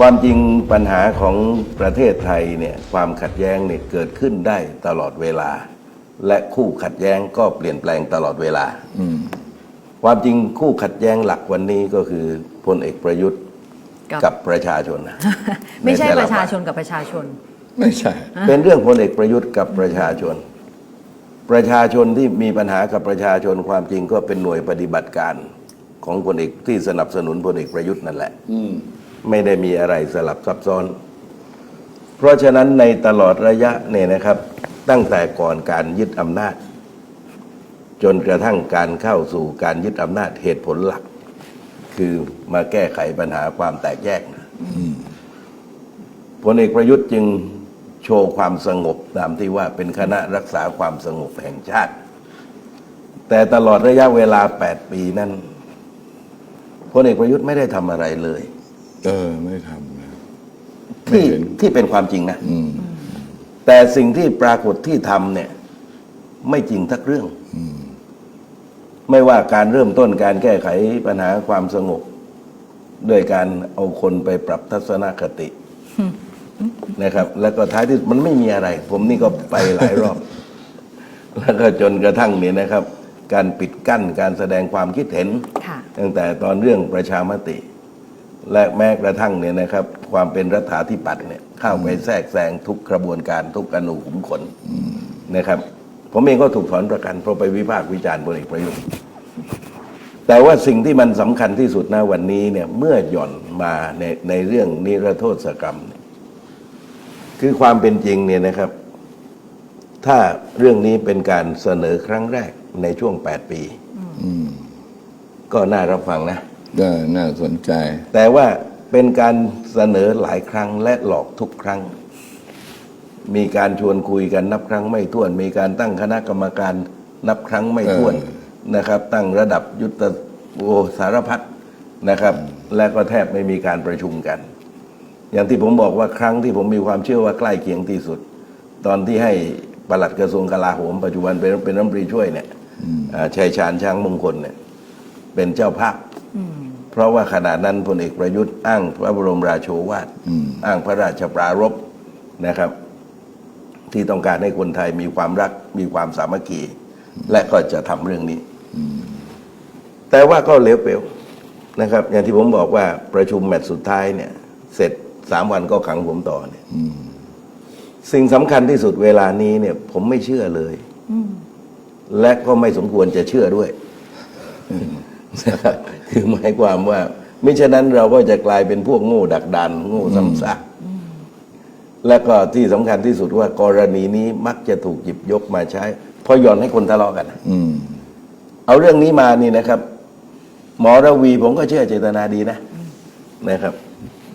ความจริงปัญหาของประเทศไทยเนี่ยความขัดแย้งเนี่ยเกิดขึ้นได้ตลอดเวลา และคู่ขัดแย้งก็เปลี่ยนแปลงตลอดเวลาความจริงคู่ขัดแย้งหลักวันนี้ก็คือพลเอกประยุทธ์กับกับประชาชนนะไม่ใช่ในแต่ปละระชาฝ่ายชนกับประชาชน ไม่ใช่ เป็นเรื่องพลเอกประยุทธ์กับประชาชน ประชาชนที่มีปัญหากับประชาชนความจริงก็เป็นหน่วยปฏิบัติการของพลเอกที่สนับสนุนพลเอกประยุทธ์นั่นแหละอืม ไม่ได้มีอะไรสลับซับซ้อน เพราะฉะนั้นในตลอดระยะเนี่ยนะครับ ตั้งแต่ก่อนการยึดอำนาจ จนกระทั่งการเข้าสู่การยึดอำนาจเหตุผลหลัก คือมาแก้ไขปัญหาความแตกแยกนะพลเอกประยุทธ์จึงโชว์ความสงบตามที่ว่าเป็นคณะรักษาความสงบแห่งชาติ แต่ตลอดระยะเวลา 8 ปีนั้นพลเอกประยุทธ์ไม่ได้ทำอะไรเลย เออ ไม่ทำนะไม่ที่เห็น ที่เป็นความจริงนะ อืม แต่สิ่งที่ปรากฏที่ทำเนี่ย ไม่จริงทักเรื่องไม่ว่าการเริ่มต้นการแก้ไขปัญหาความสงบด้วยการเอาคนไปปรับทัศนคตินะครับ แล้วก็ท้ายที่สุดมันไม่มีอะไร ผมนี่ก็ไปหลายรอบ แล้วก็จนกระทั่งเนี่ยนะครับ การปิดกั้นการแสดงความคิดเห็น ค่ะ ตั้งแต่ตอนเรื่องประชามติ และแม้กระทั่งเนี่ยนะครับ ความเป็นรัฐาธิปัตย์เนี่ยเข้าไปแทรกแซงทุกกระบวนการทุกอนุขุมขนนะครับ ผมเองก็ถูกถอนประกันเพราะไปวิพากษ์วิจารณ์พลเอกประยุทธ์แต่ว่าสิ่งที่มันสำคัญที่สุดนะวันนี้เนี่ยเมื่อหย่อนมาในในเรื่องนิรโทษกรรม คือความเป็นจริงเนี่ยนะครับ ถ้าเรื่องนี้เป็นการเสนอครั้งแรกในช่วง 8 ปีอืมก็น่ารับฟังนะ ก็น่าสนใจ แต่ว่าเป็นการเสนอหลายครั้งและหลอกทุกครั้ง มีการชวนคุยกันนับครั้งไม่ถ้วน มีการตั้งคณะกรรมการนับครั้งไม่ถ้วนเออนะครับ ตั้งระดับยุทธโอสารพัดนะครับ และก็แทบไม่มีการประชุมกัน อย่างที่ผมบอกว่าครั้งที่ผมมีความเชื่อว่าใกล้เคียงที่สุด ตอนที่ให้ปลัดกระทรวงกลาโหมปัจจุบันเป็นเป็นรัฐมนตรีช่วยเนี่ยอ่าชัยชาญช้างมงคลเนี่ย เป็นเจ้าภาพ เพราะว่าขณะนั้นพลเอกประยุทธ์อ้างพระบรมราโชวาทอืมอ้างพระราชปรารภนะครับ ที่ต้องการให้คนไทยมีความรักมีความสามัคคีและก็จะทำเรื่องนี้ แต่ว่าก็เหลวเปลวนะครับ อย่างที่ผมบอกว่าประชุมแมตช์สุดท้ายเนี่ย เสร็จสามวันก็ขังผมต่อเนี่ยสิ่งสำคัญที่สุดเวลานี้เนี่ย ผมไม่เชื่อเลยและก็ไม่สมควรจะเชื่อด้วยนะครับ คือหมายความว่า ไม่ฉะนั้นเราก็จะกลายเป็นพวกโง่ดักดันโง่ซ้ำซากและก็ที่สำคัญที่สุดว่ากรณีนี้มักจะถูกหยิบยกมาใช้เพราะหย่อนให้คนทะเลาะกันอืมเอาเรื่องนี้มานี่นะครับ หมอระวีผมก็เชื่อเจตนาดีนะนะครับ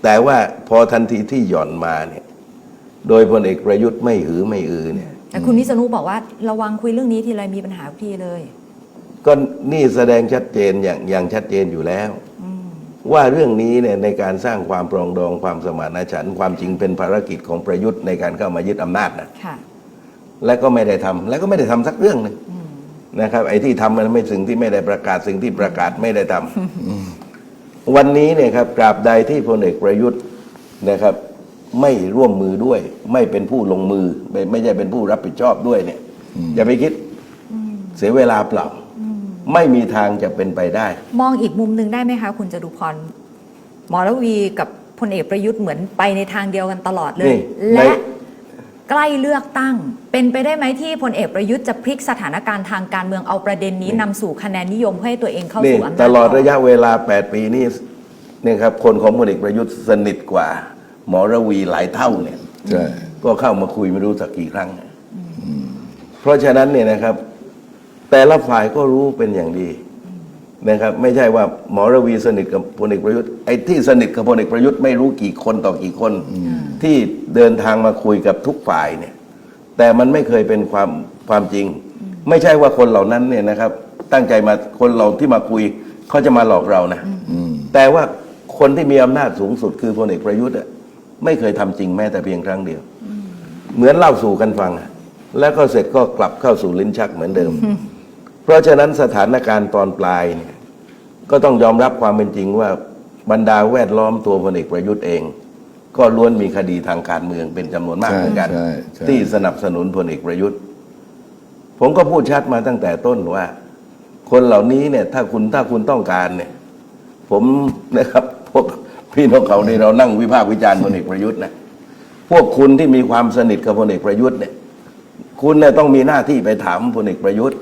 แต่ว่าพอทันทีที่หย่อนมาเนี่ย โดยพลเอกประยุทธ์ไม่หือไม่อือเนี่ยแต่คุณวิษณุบอกว่าระวังคุยเรื่องนี้ทีไรมีปัญหาทุกทีเลย ก็นี่แสดงชัดเจนอย่างอย่างชัดเจนอยู่แล้ว ว่าเรื่องนี้เนี่ยในการสร้างความปรองดองความสมานฉันท์ความจริงเป็นภารกิจของประยุทธ์ในการเข้ามายึดอำนาจนะค่ะและก็ไม่ได้ทำและก็ไม่ได้ทำสักเรื่องหนึ่งนะครับไอ้ที่ทำมันไม่สิ่งที่ไม่ได้ประกาศสิ่งที่ประกาศไม่ได้ทำวันนี้เนี่ยครับตราบใดที่พลเอกประยุทธ์นะครับ ไม่ร่วมมือด้วย ไม่เป็นผู้ลงมือ ไม่ไม่ใช่เป็นผู้รับผิดชอบด้วยเนี่ยอย่าไปคิดเสียเวลาเปล่า ไม่มีทางจะเป็นไปได้ มองอีกมุมหนึ่งได้ไหมคะ คุณจตุพรหมอระวีกับพลเอกประยุทธ์เหมือนไปในทางเดียวกันตลอดเลนี่ยในและใกล้เลือกตั้ง เป็นไปได้ไหมที่พลเอกประยุทธ์จะพลิกสถานการณ์ทางการเมืองเอาประเด็นนี้นำสู่คะแนนนิยมให้ตัวเองเข้านี่สู่อำนาจตลอดต่ระยะเวลา 8 ปีนี้เนี่ยครับคนของพลเอกประยุทธ์สนิทกว่า หมอระวีหลายเท่าเนี่ย ใช่ ก็เข้ามาคุยไม่รู้สักกี่ครั้ง เพราะฉะนั้นเนี่ยนะครับ แต่ละฝ่ายก็รู้เป็นอย่างดีนะครับไม่ใช่ว่าหมอระวีสนิทกับพลเอกประยุทธ์ไอ้ที่สนิทกับพลเอกประยุทธ์ไม่รู้กี่คนต่อกี่คน ที่เดินทางมาคุยกับทุกฝ่ายเนี่ย แต่มันไม่เคยเป็นความความจริง ไม่ใช่ว่าคนเหล่านั้นเนี่ยนะครับ ตั้งใจมาคนเราที่มาคุยเขาจะมาหลอกเรานะอืมแต่ว่าคนที่มีอำนาจสูงสุดคือพลเอกประยุทธ์อะไม่เคยทำจริงแม้แต่เพียงครั้งเดียว เหมือนเล่าสู่กันฟังอะแล้วก็เสร็จก็กลับเข้าสู่ลิ้นชักเหมือนเดิมเพ ราะฉะนั้นสถานการณ์ตอนปลายเนี่ยก็ต้องยอมรับความเป็นจริงว่าบรรดาแวดล้อมตัวพลเอกประยุทธ์เอง ก็ล้วนมีคดีทางการเมืองเป็นจำนวนมากใช่เหมือนกันใช่ใช่ที่สนับสนุนพลเอกประยุทธ์ ผมก็พูดชัดมาตั้งแต่ต้นว่า คนเหล่านี้เนี่ย ถ้าคุณถ้าคุณต้องการเนี่ย ผมนะครับพวกพี่น้องเขาในเรานั่งวิพากษ์วิจารณ์พลเอกประยุทธ์นะพวกคุณที่มีความสนิทกับพลเอกประยุทธ์เนี่ย คุณเนี่ยต้องมีหน้าที่ไปถามพลเอกประยุทธ์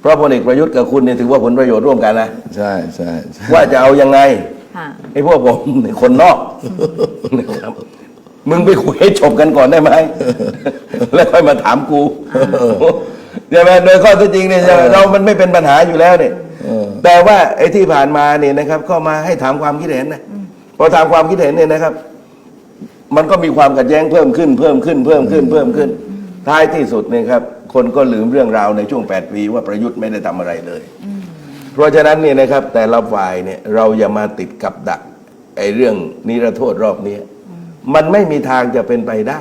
เพราะพลเอกประยุทธ์กับคุณเนี่ยถือว่าผลประโยชน์ร่วมกันนะ ใช่ใช่ใช่ว่าจะเอายังไงค่ะไอ้พวกผมเนี่ยคนนอกนะครับมึงไปคุยให้จบกันก่อนได้ไหม แล้วค่อยมาถามกูใช่ไหมโดยข้อเท็จจริงเนี่ยเรามันไม่เป็นปัญหาอยู่แล้วเนี่ยเออแต่ว่าไอ้ที่ผ่านมาเนี่ยนะครับ ก็มาให้ถามความคิดเห็นนะพอถามความคิดเห็นเนี่ยนะครับ มันก็มีความขัดแย้งเพิ่มขึ้น เพิ่มขึ้น เพิ่มขึ้นเพิ่มขึ้น ท้ายที่สุดเนี่ยครับคนก็ลืมเรื่องราวในช่วง 8 ปีว่าประยุทธ์ไม่ได้ทำอะไรเลย เพราะฉะนั้นเนี่ยนะครับแต่ละฝ่ายเนี่ยเราอย่ามาติดกับดักไอ้เรื่องนิรโทษรอบนี้มันไม่มีทางจะเป็นไปได้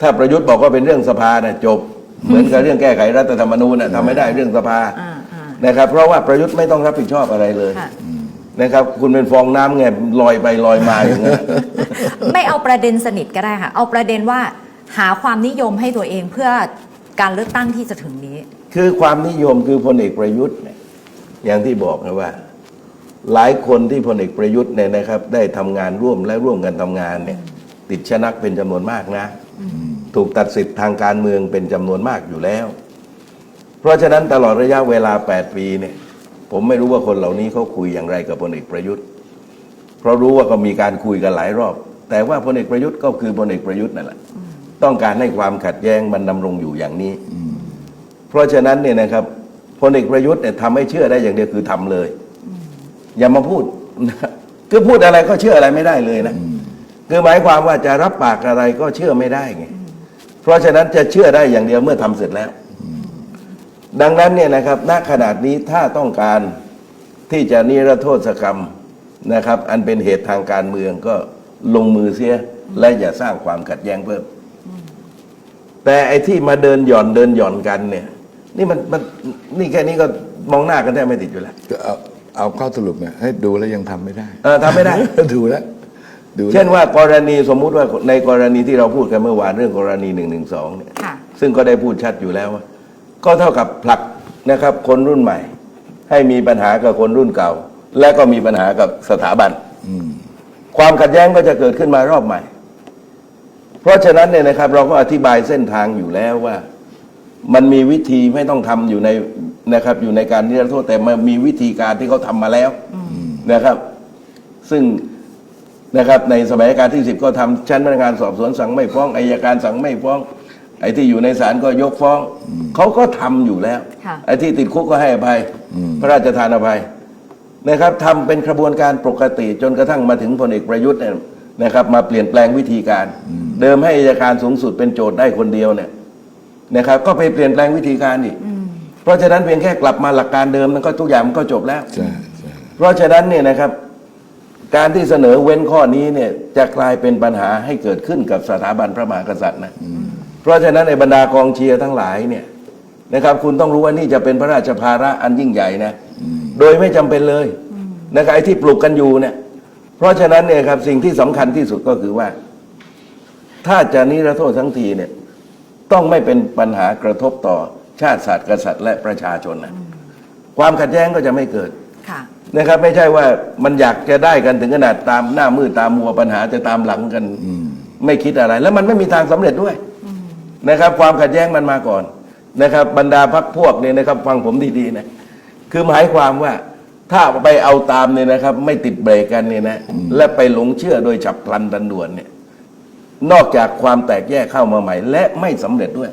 ถ้าประยุทธ์บอกว่าเป็นเรื่องสภาน่ะจบ เหมือนกับเรื่องแก้ไขรัฐธรรมนูญน่ะทำไม่ได้เรื่องสภาอ่าอ่านะครับ เพราะว่าประยุทธ์ไม่ต้องรับผิดชอบอะไรเลยค่ะนะครับ คุณเป็นฟองน้ำไงลอยไปลอยมาอย่างนั้นไม่เอาประเด็นสนิทก็ได้ค่ะ เอาประเด็นว่า หาความนิยมให้ตัวเองเพื่อการเลือกตั้งที่จะถึงนี้ คือความนิยมคือพลเอกประยุทธ์เนี่ยอย่างที่บอกนะว่า หลายคนที่พลเอกประยุทธ์เนี่ยนะครับ ได้ทำงานร่วมและร่วมกันทำงานเนี่ย ติดชนักเป็นจำนวนมากนะ ถูกตัดสิทธิ์ทางการเมืองเป็นจำนวนมากอยู่แล้ว เพราะฉะนั้นตลอดระยะเวลา 8 ปีเนี่ย ผมไม่รู้ว่าคนเหล่านี้เขาคุยอย่างไรกับพลเอกประยุทธ์ เพราะรู้ว่าก็มีการคุยกันหลายรอบ แต่ว่าพลเอกประยุทธ์ก็คือพลเอกประยุทธ์นั่นแหละ ต้องการให้ความขัดแย้งมันดำรงอยู่อย่างนี้ เพราะฉะนั้นเนี่ยนะครับพลเอกประยุทธ์เนี่ยทำให้เชื่อได้อย่างเดียวคือทำเลย อย่ามาพูดคือพูดอะไรก็เชื่ออะไรไม่ได้เลยนะคือหมายความว่าจะรับปากอะไรก็เชื่อไม่ได้ไงเพราะฉะนั้นจะเชื่อได้อย่างเดียวเมื่อทำเสร็จแล้ว ดังนั้นเนี่ยนะครับณขนาดนี้ถ้าต้องการที่จะนิรโทษกรรมนะครับ อันเป็นเหตุทางการเมืองก็ลงมือเสียและอย่าสร้างความขัดแย้งเพิ่ม แต่ไอ้ที่มาเดินหย่อนเดินหย่อนกันเนี่ย นี่มันมันนี่แค่นี้ก็มองหน้ากันแทบไม่ติดอยู่แล้วก็เอาเอาข้อสรุปเนี่ยให้ดูแล้วยังทำไม่ได้ เออทำไม่ได้ ดูแล้วดูแล้วเช่นว่ากรณีสมมุติว่าในกรณีที่เราพูดกันเมื่อวานเรื่องกรณีหนึ่งหนึ่งสองเนี่ย ค่ะ ซึ่งก็ได้พูดชัดอยู่แล้วว่าก็เท่ากับผลักนะครับ คนรุ่นใหม่ ให้มีปัญหากับคนรุ่นเก่า และก็มีปัญหากับสถาบัน อืม ความขัดแย้งก็จะเกิดขึ้นมารอบใหม่ เพราะฉะนั้นเนี่ยนะครับเราก็อธิบายเส้นทางอยู่แล้วว่า มันมีวิธีไม่ต้องทำอยู่ในนะครับ อยู่ในการนิรโทษแต่มันมีวิธีการที่เขาทำมาแล้วนะครับ ซึ่งนะครับในสมัยรัชการที่สิบก็ทำชั้นพนักงานสอบสวนสั่งไม่ฟ้องอายการสั่งไม่ฟ้อง ไอ้ที่อยู่ในศาลก็ยกฟ้อง เขาก็ทำอยู่แล้วค่ะไอ้ที่ติดคุกก็ให้อภัย พระราชทานอภัยนะครับทำเป็นกระบวนการปกติจนกระทั่งมาถึงพลเอกประยุทธ์เนี่ย นะครับ มาเปลี่ยนแปลงวิธีการ เดิมให้อัยการสูงสุดเป็นโจทย์ได้คนเดียวเนี่ยนะครับ ก็ไปเปลี่ยนแปลงวิธีการอีกเพราะฉะนั้นเพียงแค่กลับมาหลักการเดิมมันก็ทุกอย่างมันก็จบแล้วใช่ใช่เพราะฉะนั้นเนี่ยนะครับ การที่เสนอเว้นข้อนี้เนี่ยจะกลายเป็นปัญหาให้เกิดขึ้นกับสถาบันพระมหากษัตริย์นะเพราะฉะนั้นในบรรดากองเชียร์ทั้งหลายเนี่ยนะครับ คุณต้องรู้ว่านี่จะเป็นพระราชภาระอันยิ่งใหญ่นะโดยไม่จำเป็นเลยนะครับไอ้ที่ปลุกกันอยู่เนี่ย เพราะฉะนั้นเนี่ยครับสิ่งที่สำคัญที่สุดก็คือว่า ถ้าจะนิรโทษทั้งทีเนี่ยต้องไม่เป็นปัญหากระทบต่อชาติศาสตร์กษัตริย์และประชาชนนะความขัดแย้งก็จะไม่เกิดค่ะนะครับ ไม่ใช่ว่ามันอยากจะได้กันถึงขนาดตามหน้ามืดตามมัวปัญหาจะตามหลังกันไม่คิดอะไร แล้วมันไม่มีทางสำเร็จด้วยนะครับ ความขัดแย้งมันมาก่อนนะครับ บรรดาพักพวกเนี่ยนะครับ ฟังผมดีๆนะคือหมายความว่า ถ้าไปเอาตามเนี่ยนะครับ ไม่ติดเบรกกันเนี่ยนะ และไปหลงเชื่อโดยฉับพลันดันด่วนเนี่ย นอกจากความแตกแยกเข้ามาใหม่ และไม่สำเร็จด้วย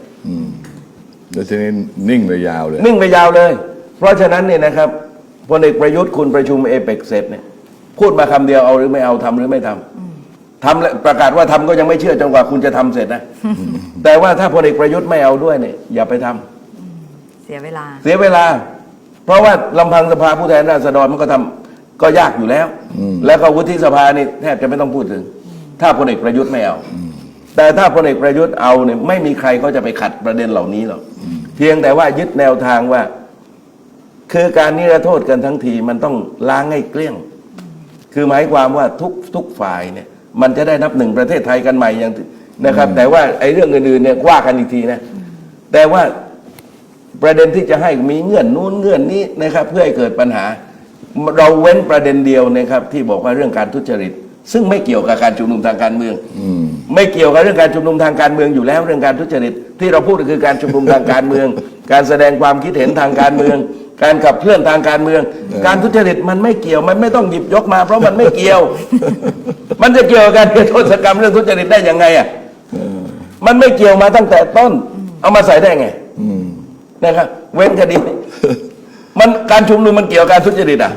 แล้วทีนี้นิ่งไปยาวเลย นิ่งไปยาวเลย เพราะฉะนั้นเนี่ยนะครับพลเอกประยุทธ์คุณประชุมเอเปกเสร็จเนี่ย พูดมาคำเดียวเอาหรือไม่เอาทำหรือไม่ทำทำแล้วประกาศว่าทำก็ยังไม่เชื่อจนกว่าคุณจะทำเสร็จนะ แต่ว่าถ้าพลเอกประยุทธ์ไม่เอาด้วยเนี่ยอย่าไปทำเสียเวลา เสียเวลา เพราะว่าลำพังสภาผู้แทนราษฎรมันก็ทำก็ยากอยู่แล้ว แล้วก็วุฒิสภานี่แทบจะไม่ต้องพูดถึง ถ้าพลเอกประยุทธ์ไม่เอา แต่ถ้าพลเอกประยุทธ์เอาเนี่ยไม่มีใครเขาจะไปขัดประเด็นเหล่านี้หรอกเพียงแต่ว่ายึดแนวทางว่า คือการนิรโทษกันทั้งทีมันต้องล้างให้เกลี้ยง คือหมายความว่าทุกทุกฝ่ายเนี่ย มันจะได้นับหนึ่งประเทศไทยกันใหม่อย่างที่นะครับ แต่ว่าไอ้เรื่องอื่นๆเนี่ยว่ากันอีกทีนะ แต่ว่า ประเด็นที่จะให้มีเงื่อนนู้นเงื่อนนี้นะครับเพื่อให้เกิดปัญหา เราเว้นประเด็นเดียวนะครับที่บอกว่าเรื่องการทุจริต ซึ่งไม่เกี่ยวกับการชุมนุมทางการเมืองไม่เกี่ยวกับเรื่องการชุมนุมทางการเมืองอยู่แล้วเรื่องการทุจริต ที่เราพูดก็คือการชุมนุมทางการเมือง การแสดงความคิดเห็นทางการเมือง การขับเคลื่อนทางการเมือง การทุจริตมันไม่เกี่ยวมันไม่ต้องหยิบยกมา เพราะมันไม่เกี่ยว มันจะเกี่ยวกับการเกิดโทษกรรมเรื่องทุจริตได้ยังไงอะมันไม่เกี่ยวมาตั้งแต่ต้น เอามาใส่ได้ไง นะครับเว้นคดี มันการชุมนุมมันเกี่ยวกับการทุจริตอะ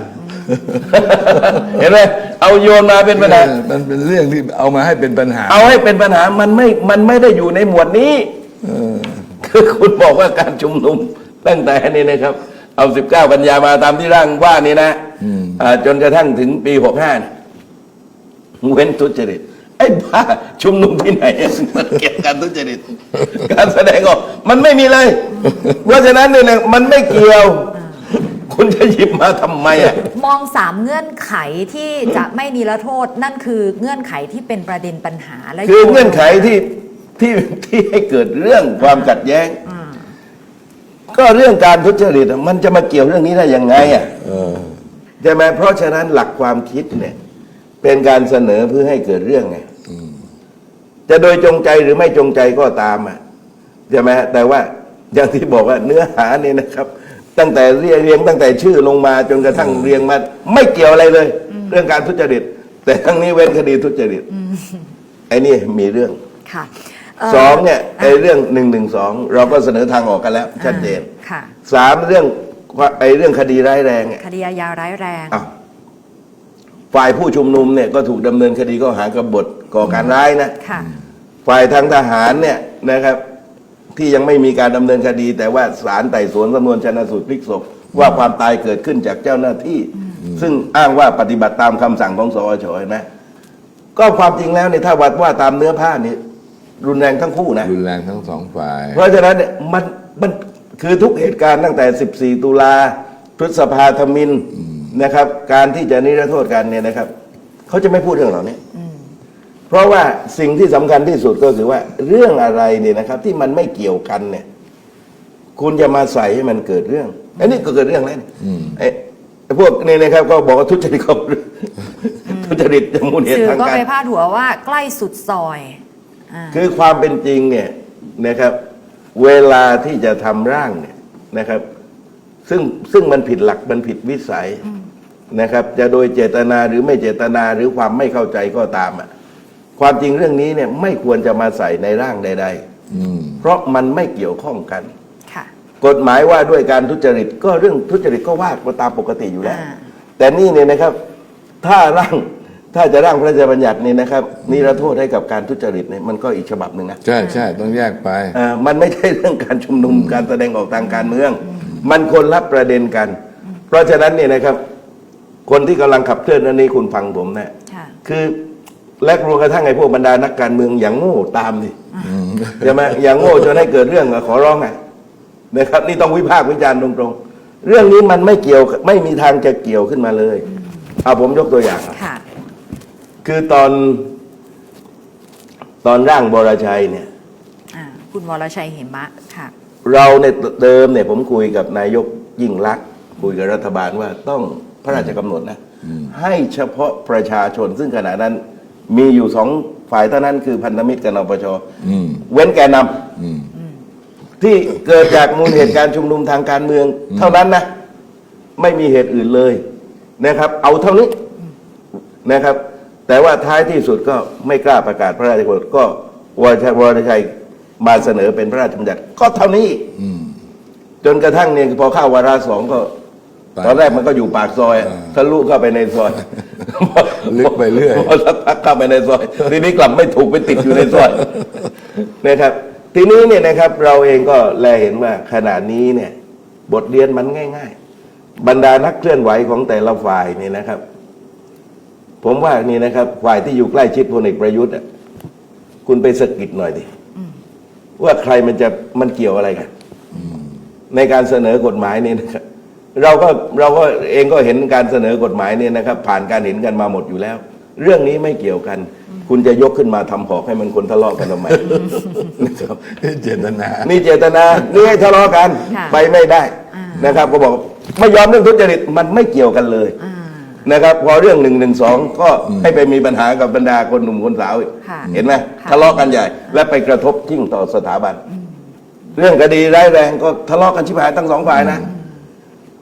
เห็นไหมเอาโยนมาเป็นปัญหา มันเป็นเรื่องที่เอามาให้เป็นปัญหา เอาให้เป็นปัญหามันไม่มันไม่ได้อยู่ในหมวดนี้คือคุณบอกว่าการชุมนุมตั้งแต่นี้นะครับ เอา19กันยามาตามที่ร่างว่านี่นะอ่าจนกระทั่งถึงปี65เนี่ยเว้นทุจริต ไอ้บ้าชุมนุมที่ไหนมันเกี่ยวกับการทุจริต การแสดงออกมันไม่มีเลย เพราะฉะนั้นเนี่ยนะมันไม่เกี่ยว คุณจะหยิบมาทำไมอะ มองสามเงื่อนไขที่จะไม่นิรโทษ นั่นคือเงื่อนไขที่เป็นประเด็นปัญหาและคือเงื่อนไขที่ที่ที่ให้เกิดเรื่องความขัดแย้งก็เรื่องการทุจริตอะมันจะมาเกี่ยวเรื่องนี้ได้ยังไงอะใช่ไหมเพราะฉะนั้นหลักความคิดเนี่ย เป็นการเสนอเพื่อให้เกิดเรื่องไง จะโดยจงใจหรือไม่จงใจก็ตามอะใช่ไหมแต่ว่าอย่างที่บอกว่าเนื้อหาเนี่ยนะครับ ตั้งแต่เรียงเรียงตั้งแต่ชื่อลงมาจนกระทั่งเรียงมา ไม่เกี่ยวอะไรเลย เรื่องการทุจริต แต่ทั้งนี้เว้นคดีทุจริตไอ้นี่มีเรื่องค่ะสองเนี่ยไอ้เรื่องหนึ่งหนึ่งสองเราก็เสนอทางออกกันแล้ว ชัดเจนค่ะสามเรื่องว่าไอ้เรื่องคดีร้ายแรงเนี่ยคดีอาญาร้ายแรงอ้าว ฝ่ายผู้ชุมนุมเนี่ยก็ถูกดำเนินคดีก็หากบฏก่อการร้ายนะ ค่ะ ฝ่ายทางทหารเนี่ยนะครับ ที่ยังไม่มีการดำเนินคดี แต่ว่าศาลไต่สวนสำนวนชันสูตรพลิกศพว่าความตายเกิดขึ้นจากเจ้าหน้าที่ ซึ่งอ้างว่าปฏิบัติตามคำสั่งของสอชเห็นไหมก็ความจริงแล้วเนี่ยถ้าวัดว่าตามเนื้อผ้านี่รุนแรงทั้งคู่นะ รุนแรงทั้งสองฝ่าย เพราะฉะนั้นเนี่ยมันมันคือทุกเหตุการณ์ตั้งแต่ 14 ตุลาพฤษภาธมิน นะครับ การที่จะนิรโทษกันเนี่ยนะครับเขาจะไม่พูดเรื่องเหล่านี้เพราะว่าสิ่งที่สำคัญที่สุดก็คือว่าเรื่องอะไรเนี่ยนะครับ ที่มันไม่เกี่ยวกันเนี่ย คุณจะมาใส่ให้มันเกิดเรื่องอันนี้ก็เกิดเรื่องแล้วนี่ไอ้ไอ้พวกนี้นะครับ ก็บอกว่าทุจริตก็ทุจริตจะมูลเหตุสื่อทางก็การไปพาดหัวว่าใกล้สุดซอยอ่าคือความเป็นจริงเนี่ยนะครับ เวลาที่จะทำร่างเนี่ยนะครับ ซึ่งซึ่งมันผิดหลักมันผิดวิสัยนะครับ จะโดยเจตนาหรือไม่เจตนาหรือความไม่เข้าใจก็ตามอะความจริงเรื่องนี้เนี่ยไม่ควรจะมาใส่ในร่างใดอืมๆเพราะมันไม่เกี่ยวข้องกันค่ะกฎหมายว่าด้วยการทุจริตก็เรื่องทุจริตก็ว่าไปตามปกติอยู่แล้วอ่าแต่นี่เนี่ยนะครับ ถ้าร่างถ้าจะร่างพระราชบัญญัตินี่นะครับนิรโทษให้กับการทุจริตเนี่ยมันก็อีกฉบับหนึ่งนะใช่ใช่ต้องแยกไปเอ่อมันไม่ใช่เรื่องการชุมนุมการแสดงออกทางการเมือง มันคนละประเด็นกัน เพราะฉะนั้นเนี่ยนะครับ คนที่กำลังขับเคลื่อนอันนี้คุณฟังผมนะค่ะคือและรวมกระทั่งไอ้พวกบรรดานักการเมืองอย่างโง่ตามดิใช่ไหมอย่างโง่จนให้เกิดเรื่องอะขอร้องอะนะครับ นี่ต้องวิพากษ์วิจารณ์ตรงๆ เรื่องนี้มันไม่เกี่ยวไม่มีทางจะเกี่ยวขึ้นมาเลยเอาผมยกตัวอย่างอะค่ะคือตอนตอนร่างบรชัยเนี่ยอ่าคุณวรชัยเหมะค่ะ เราเนี่ยเดิมเนี่ยผมคุยกับนายกยิ่งรักษณ์คุยกับรัฐบาลว่าต้องพระราชกำหนดนะ ให้เฉพาะประชาชนซึ่งขณะนั้นมีอยู่สองฝ่ายเท่านั้นคือพันธมิตรกับนปชอืมเว้นแกนนำอืมที่เกิดจากมูลเหตุการณ์ชุมนุมทางการเมือง เท่านั้นนะ ไม่มีเหตุอื่นเลยนะครับ เอาเท่านี้นะครับ แต่ว่าท้ายที่สุดก็ไม่กล้าประกาศพระราชกำหนดก็วรชัยวรชัย มาเสนอเป็นพระราชบัญญัติก็เท่านี้อืมจนกระทั่งเนี่ยพอเข้าวาระสองก็ไปตอนแรกมันก็อยู่ปากซอยอะอ่าทะลุเข้าไปในซอยลึกไปเรื่อยพอสักพักเข้าไปในซอย ทีนี้กลับไม่ถูกไปติดอยู่ในซอยนะครับ ทีนี้เนี่ยนะครับ เราเองก็แลเห็นว่าขณะนี้เนี่ย บทเรียนมันง่าย ๆ บรรดานักเคลื่อนไหวของแต่ละฝ่ายเนี่ยนะครับ ผมว่านี่นะครับ ฝ่ายที่อยู่ใกล้ชิดพลเอกประยุทธ์อะคุณไปสะกิดหน่อยดิ ว่าใครมันจะมันเกี่ยวอะไรกันในการเสนอกฎหมายนี่นะครับเราก็เราก็เองก็เห็นการเสนอกฎหมายเนี่ยนะครับ ผ่านการเห็นกันมาหมดอยู่แล้ว เรื่องนี้ไม่เกี่ยวกัน คุณจะยกขึ้นมาทำหอกให้มันคนทะเลาะกันทำไมนะครับนี่เจตนา นี่เจตนานี่ให้ทะเลาะกันค่ะไปไม่ได้อ่านนะครับ ก็บอกไม่ยอมเรื่องทุจริตมันไม่เกี่ยวกันเลยอ่า นะครับ พอเรื่องหนึ่งหนึ่งสองก็ให้ไปมีปัญหากับบรรดาคนหนุ่มคนสาวอีกค่ะเห็นไหมค่ะทะเลาะกันใหญ่ และไปกระทบยิ่งต่อสถาบัน เรื่องคดีร้ายแรงก็ทะเลาะกันชิบหายทั้งสองฝ่ายนะ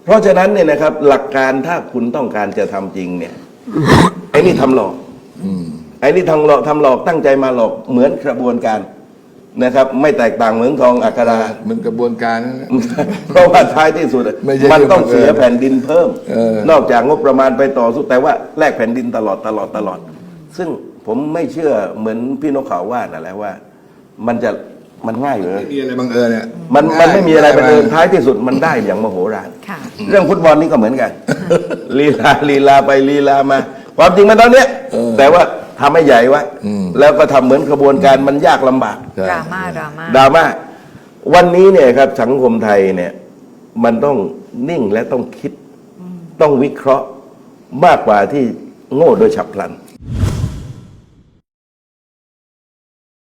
เพราะฉะนั้นเนี่ยนะครับ หลักการถ้าคุณต้องการจะทำจริงเนี่ยไอ้นี่ทำหลอกไอ้นี่ทำหลอกทำหลอกตั้งใจมาหลอกเหมือนกระบวนการ นะครับ ไม่แตกต่างเหมือนทองอัคราเหมันกระบวนการนั่นแหละ เพราะว่าท้ายที่สุดไม่ใช่มันต้องเรื่องบังเอิญเสียแผ่นดินเพิ่ม เออ นอกจากงบประมาณไปต่อสู้แต่ว่าแลกแผ่นดินตลอดตลอดตลอด ซึ่งผมไม่เชื่อเหมือนพี่นกเขาว่านั่นแหละว่า มันจะมันง่ายเลยไม่มีอะไรบังเอิญเนี่ยมันมันไม่มีอะไรไปด้เดินท้ายที่สุดมันได้อย่างมโหฬารค่ะ เรื่องฟุตบอลนี่ก็เหมือนกันลีลาลีลาไปลีลามา ความจริงมันตอนเนี้ยแต่ว่า ทำให้ใหญ่ไว้อืม แล้วก็ทำเหมือนกระบวนการมันยากลำบากใช่ดราม่าดราม่าดราม่าวันนี้เนี่ยครับสังคมไทยเนี่ยมันต้องนิ่งและต้องคิด ต้องวิเคราะห์มากกว่าที่โง่โดยฉับพลัน